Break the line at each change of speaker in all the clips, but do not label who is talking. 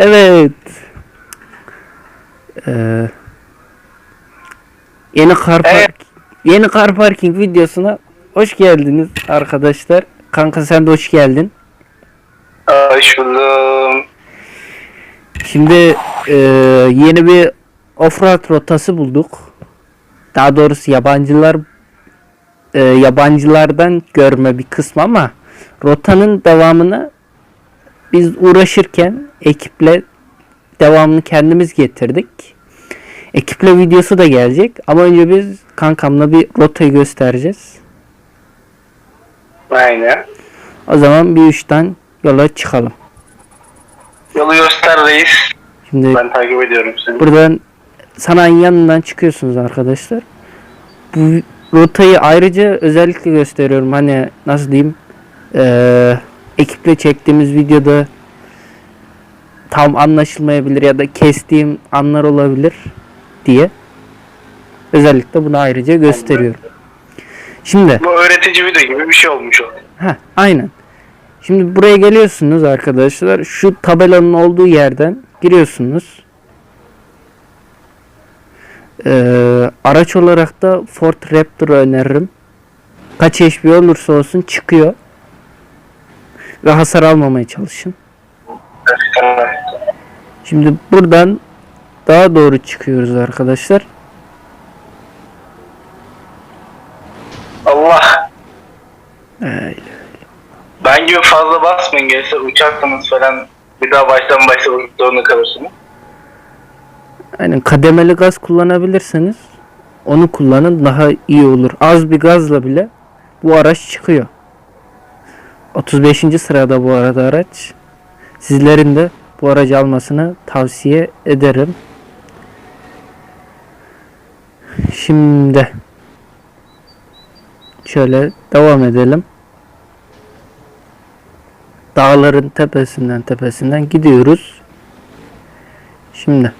Evet. Ee, yeni car park,
Evet.
yeni car parking videosuna hoş geldiniz arkadaşlar. Kanka sen de hoş geldin.
Hoş buldum.
Şimdi e, yeni bir offroad rotası bulduk. Daha doğrusu yabancılar e, yabancılardan görme bir kısmı ama rotanın devamını biz uğraşırken ekiple devamını kendimiz getirdik. Ekiple videosu da gelecek ama önce biz kankamla bir rotayı göstereceğiz.
Aynen.
O zaman bir üçten yola çıkalım.
Yolu göster reis.
Şimdi
Ben takip ediyorum seni.
Buradan sanayinin yanından çıkıyorsunuz arkadaşlar. Bu rotayı ayrıca özellikle gösteriyorum. Hani nasıl diyeyim? Eee ekiple çektiğimiz videoda tam anlaşılmayabilir ya da kestiğim anlar olabilir diye. Özellikle bunu ayrıca gösteriyorum. Şimdi
Bu öğretici video gibi bir şey olmuş o.
Ha, aynen. Şimdi buraya geliyorsunuz arkadaşlar. Şu tabelanın olduğu yerden giriyorsunuz. Ee, araç olarak da Ford Raptor'ı öneririm. Kaç HP olursa olsun çıkıyor. Ve hasar almamaya çalışın. Şimdi buradan daha doğru çıkıyoruz arkadaşlar.
Allah.
Öyle.
Ben gibi fazla basmayın gelirse uçarsınız falan bir daha baştan başlamak zorunda kalırsınız.
Aynen kademeli gaz kullanabilirseniz onu kullanın daha iyi olur. Az bir gazla bile bu araç çıkıyor. 35. sırada bu arada araç. Sizlerin de bu aracı almasını tavsiye ederim. Şimdi şöyle devam edelim. Dağların tepesinden tepesinden gidiyoruz. Şimdi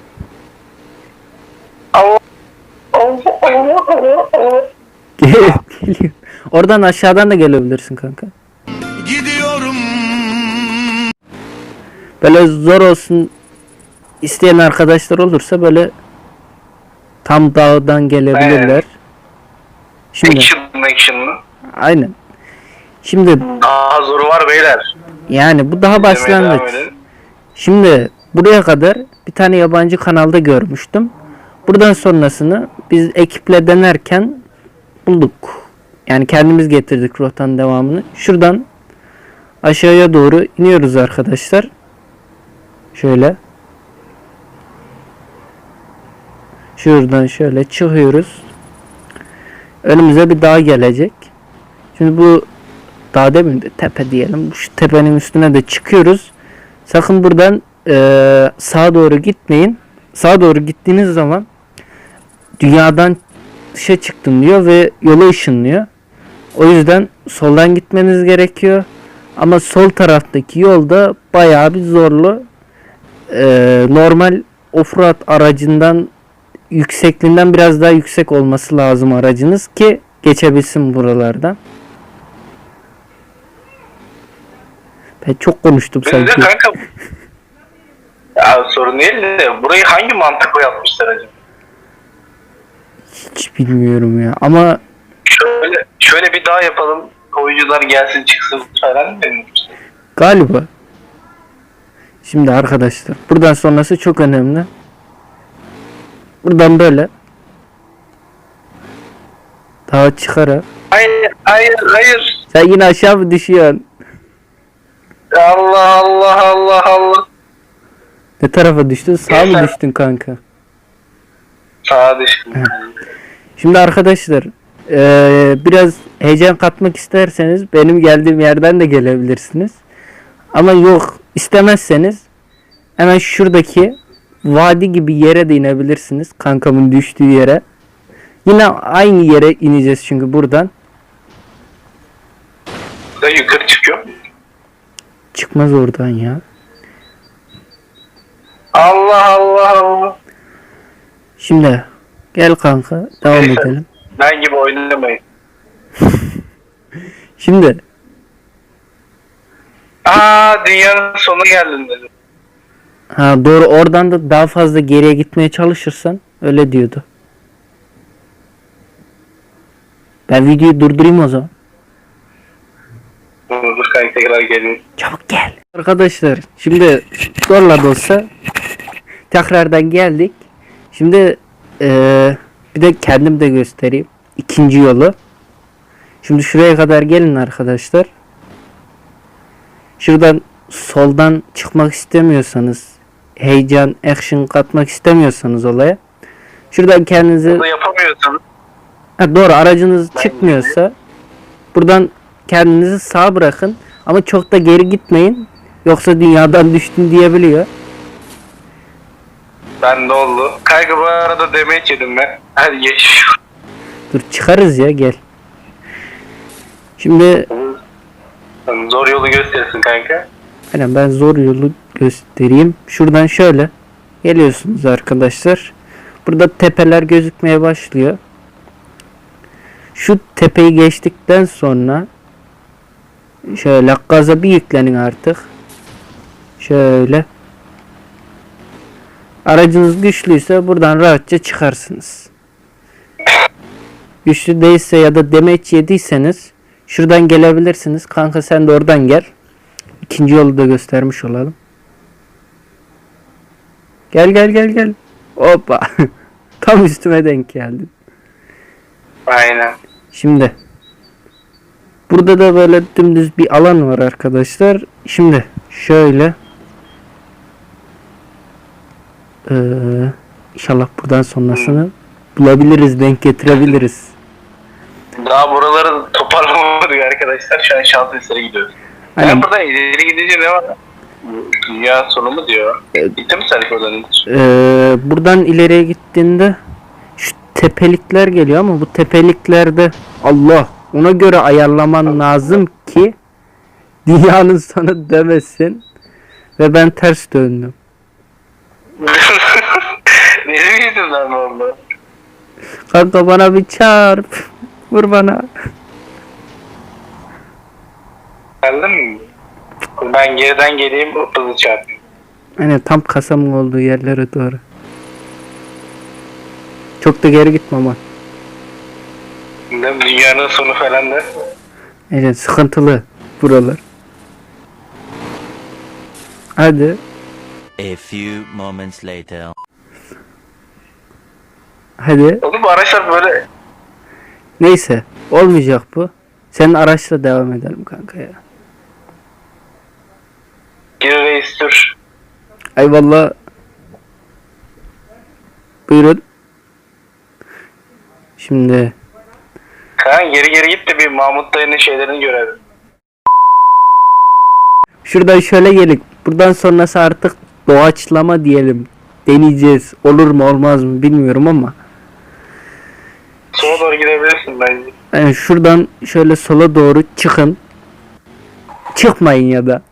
Geliyor. Oradan aşağıdan da gelebilirsin kanka. Böyle zor olsun isteyen arkadaşlar olursa böyle tam dağdan gelebilirler. Şimdi
Action action'lı.
aynen. Şimdi
Daha zoru var beyler.
yani bu daha başlangıç. Şimdi buraya kadar bir tane yabancı kanalda görmüştüm. Buradan sonrasını biz ekiple denerken bulduk. Yani kendimiz getirdik rotanın devamını. Şuradan aşağıya doğru iniyoruz arkadaşlar. Şöyle. Şuradan şöyle çıkıyoruz. Önümüze bir dağ gelecek. Şimdi bu dağ demeyeyim de tepe diyelim. Şu tepenin üstüne de çıkıyoruz. Sakın buradan eee sağa doğru gitmeyin. Sağa doğru gittiğiniz zaman dünyadan dışa çıktım diyor ve yola ışınlıyor. O yüzden soldan gitmeniz gerekiyor. Ama sol taraftaki yolda bayağı bir zorlu. Eee, normal offroad aracından yüksekliğinden biraz daha yüksek olması lazım aracınız ki geçebilsin buralardan. Ben çok konuştum
de
sanki.
kanka. ya sorun değil de burayı hangi mantıkla yapmışlar acaba?
Hiç bilmiyorum ya. Ama
Şöyle, şöyle bir daha yapalım. Oyuncular gelsin çıksın falan demişler?
galiba. Şimdi arkadaşlar buradan sonrası çok önemli. Buradan böyle daha çıkarak
Hayır, hayır, hayır.
sen yine aşağı mı düşüyorsun?
Allah Allah Allah Allah.
Ne tarafa düştün? Sağa mı düştün kanka?
Sağa düştüm.
Şimdi arkadaşlar eee, biraz heyecan katmak isterseniz benim geldiğim yerden de gelebilirsiniz. Ama yok istemezseniz hemen şuradaki vadi gibi yere de inebilirsiniz. Kankamın düştüğü yere. Yine aynı yere ineceğiz çünkü buradan.
Da yukarı çıkıyor.
Çıkmaz oradan ya.
Allah Allah Allah.
Şimdi gel kanka devam
Neyse.
edelim.
Ben gibi oynamayın.
Şimdi
Aa dünyanın sonu geldin dedi.
Ha doğru oradan da daha fazla geriye gitmeye çalışırsan öyle diyordu. Ben videoyu durdurayım o zaman.
Dur kanka tekrar gelin.
Çabuk gel. Arkadaşlar şimdi zorla da olsa tekrardan geldik. Şimdi eee, bir de kendim de göstereyim. İkinci yolu. Şimdi şuraya kadar gelin arkadaşlar. Şuradan soldan çıkmak istemiyorsanız heyecan, action katmak istemiyorsanız olaya. Şuradan kendinizi
Bunu yapamıyorsun.
Ha, doğru aracınız çıkmıyorsa buradan kendinizi sağ bırakın ama çok da geri gitmeyin yoksa dünyadan düştün diyebiliyor.
Ben de oldu. Kanka bu arada demeye yedim ben. Hadi geç.
Dur çıkarız ya gel. Şimdi
Zor yolu göstersin kanka.
aynen ben zor yolu göstereyim. Şuradan şöyle geliyorsunuz arkadaşlar. Burada tepeler gözükmeye başlıyor. Şu tepeyi geçtikten sonra şöyle gaza bir yüklenin artık. Şöyle. Aracınız güçlüyse buradan rahatça çıkarsınız. Güçlü değilse ya da demeç yediyseniz şuradan gelebilirsiniz. Kanka sen de oradan gel. İkinci yolu da göstermiş olalım. Gel gel gel gel. Hoppa. Tam üstüme denk geldin.
Aynen.
Şimdi burada da böyle dümdüz bir alan var arkadaşlar. Şimdi şöyle ee, inşallah buradan sonrasını bulabiliriz, denk getirebiliriz.
Daha buraları toparlamadık arkadaşlar. Şu an şans eseri gidiyoruz.
Aynen.
Ben buradan ileri gidince ne var? Dünya sonu mu diyor?
Evet.
Gitti mi sen oradan hiç?
Ee, buradan ileriye gittiğinde şu tepelikler geliyor ama bu tepeliklerde Allah ona göre ayarlaman lazım ki dünyanın sana demesin ve ben ters döndüm.
Benim yüzümden mi oldu?
Kanka bana bir çarp. Vur bana.
Geldin mi? Ben geriden geleyim hızlı çarpayım.
Aynen tam kasamın olduğu yerlere doğru. Çok da geri gitme ama.
Mi? Dünyanın sonu falan da.
Aynen sıkıntılı buralar. Hadi.
A few moments later.
Hadi.
Oğlum bu araçlar böyle
Neyse. Olmayacak bu. Senin araçla devam edelim kanka ya.
Geri reis dur.
Ay valla. Buyurun. Şimdi
Kaan geri geri git de bir Mahmut dayının şeylerini görelim.
şuradan şöyle gelip buradan sonrası artık doğaçlama diyelim. Deneyeceğiz. Olur mu olmaz mı bilmiyorum ama.
Sola doğru gidebilirsin bence.
Yani şuradan şöyle sola doğru çıkın. Çıkmayın ya da.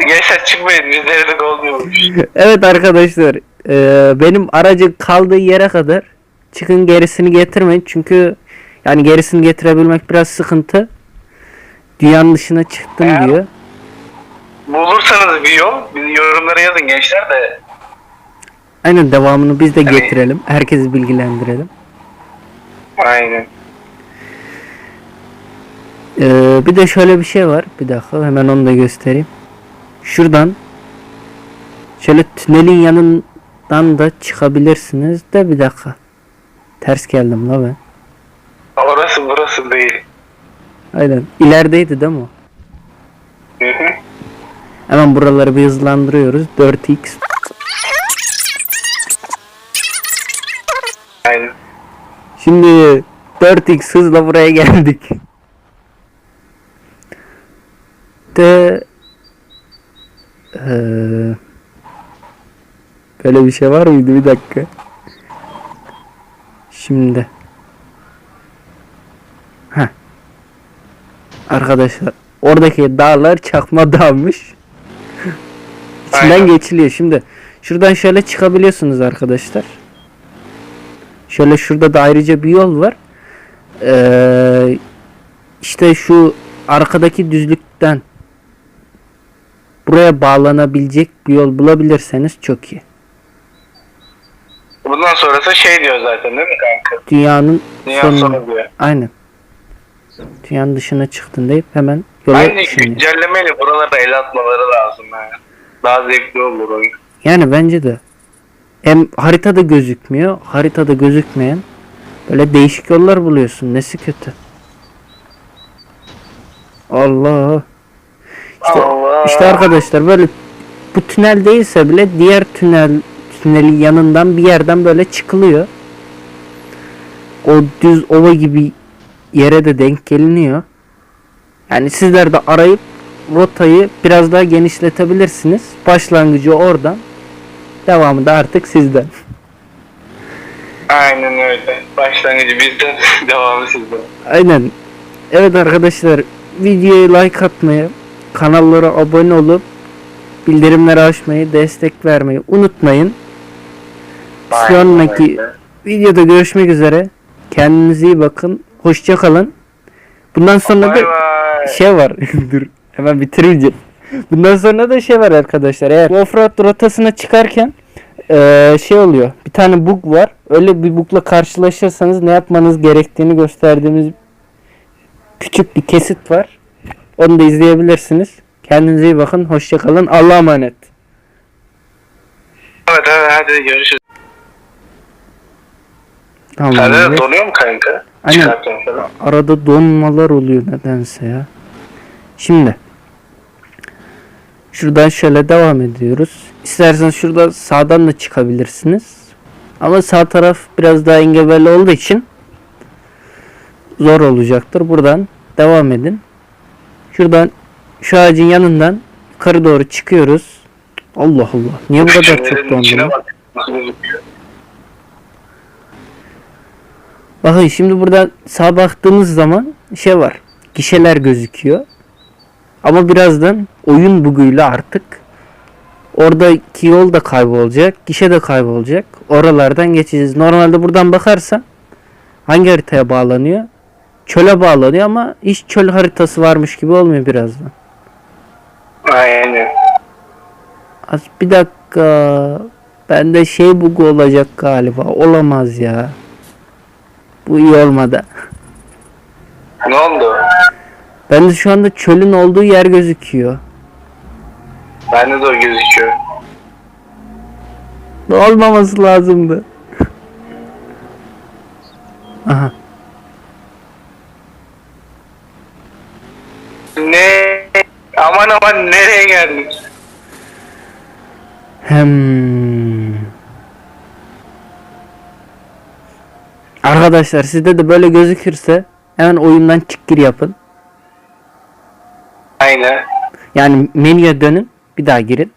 Gençler çıkmayın bizlere de olmuyormuş.
Evet arkadaşlar. eee, benim aracın kaldığı yere kadar çıkın gerisini getirmeyin. Çünkü yani gerisini getirebilmek biraz sıkıntı. Dünyanın dışına çıktım
Ya.
diyor.
Bulursanız bir yol yorumlara yazın gençler de.
Aynen devamını biz de
Hani-
getirelim. Herkesi bilgilendirelim.
Aynen.
Eee, bir de şöyle bir şey var. Bir dakika hemen onu da göstereyim. Şuradan şöyle tünelin yanından da çıkabilirsiniz de bir dakika. Ters geldim la ben.
Orası burası değil.
Aynen. İlerideydi değil mi?
Hı hı.
Hemen buraları bir hızlandırıyoruz. 4x.
Aynen.
Şimdi 4x hızla buraya geldik. De Eee, böyle bir şey var mıydı bir dakika. Şimdi Heh. Arkadaşlar oradaki dağlar çakma dağmış. İçinden
Aynen.
geçiliyor. Şimdi şuradan şöyle çıkabiliyorsunuz arkadaşlar. Şöyle şurada da ayrıca bir yol var. Ee, işte şu arkadaki düzlükten buraya bağlanabilecek bir yol bulabilirseniz çok iyi.
Bundan sonrası şey diyor zaten değil mi kanka?
Dünyanın
Dünya
sonuna-
sonu diyor.
Aynen. Dünyanın dışına çıktın deyip hemen yola
Aynı
ışınlıyor.
güncellemeyle buralara el atmaları lazım yani. Daha zevkli olur oyun.
Yani bence de. Hem haritada gözükmüyor. Haritada gözükmeyen böyle değişik yollar buluyorsun. Nesi kötü? Allah. İşte,
Allah.
işte arkadaşlar böyle bu tünel değilse bile diğer tünel tünelin yanından bir yerden böyle çıkılıyor. O düz ova gibi yere de denk geliniyor. Yani sizler de arayıp rotayı biraz daha genişletebilirsiniz. Başlangıcı oradan. Devamı da artık sizden.
Aynen öyle. Başlangıcı bizden, devamı sizden.
Aynen. Evet arkadaşlar videoya like atmayı, kanallara abone olup bildirimleri açmayı, destek vermeyi unutmayın.
Aynen
Sonraki videoda görüşmek üzere. Kendinize iyi bakın. Hoşça kalın. Bundan sonra
Bay
da şey var. Dur hemen bitirmeyeceğim. Bundan sonra da şey var arkadaşlar. Eğer offroad rotasına çıkarken eee, şey oluyor. Bir tane bug var. Öyle bir bugla karşılaşırsanız ne yapmanız gerektiğini gösterdiğimiz küçük bir kesit var. Onu da izleyebilirsiniz. Kendinize iyi bakın. Hoşça kalın. Allah'a emanet.
Evet evet hadi görüşürüz.
Tamam. Evet.
donuyor mu kanka?
Aynen. Arada donmalar oluyor nedense ya. Şimdi şuradan şöyle devam ediyoruz. İsterseniz şurada sağdan da çıkabilirsiniz. Ama sağ taraf biraz daha engebeli olduğu için zor olacaktır. Buradan devam edin. Şuradan şu ağacın yanından yukarı doğru çıkıyoruz. Allah Allah. Niye bu kadar çok
gözüküyor?
Bakın şimdi burada sağa baktığımız zaman şey var. Gişeler gözüküyor. Ama birazdan oyun buguyla artık oradaki yol da kaybolacak. Gişe de kaybolacak. Oralardan geçeceğiz. Normalde buradan bakarsan hangi haritaya bağlanıyor? Çöle bağlanıyor ama hiç çöl haritası varmış gibi olmuyor birazdan.
Aynen.
Az bir dakika. Bende şey bug olacak galiba. Olamaz ya. Bu iyi olmadı.
Ne oldu?
Bende şu anda çölün olduğu yer gözüküyor.
Bende de o gözüküyor.
Olmaması lazımdı. Aha.
Aman aman nereye geldik?
Hem. Arkadaşlar sizde de böyle gözükürse hemen oyundan çık gir yapın.
Aynen.
Yani menüye dönün bir daha girin.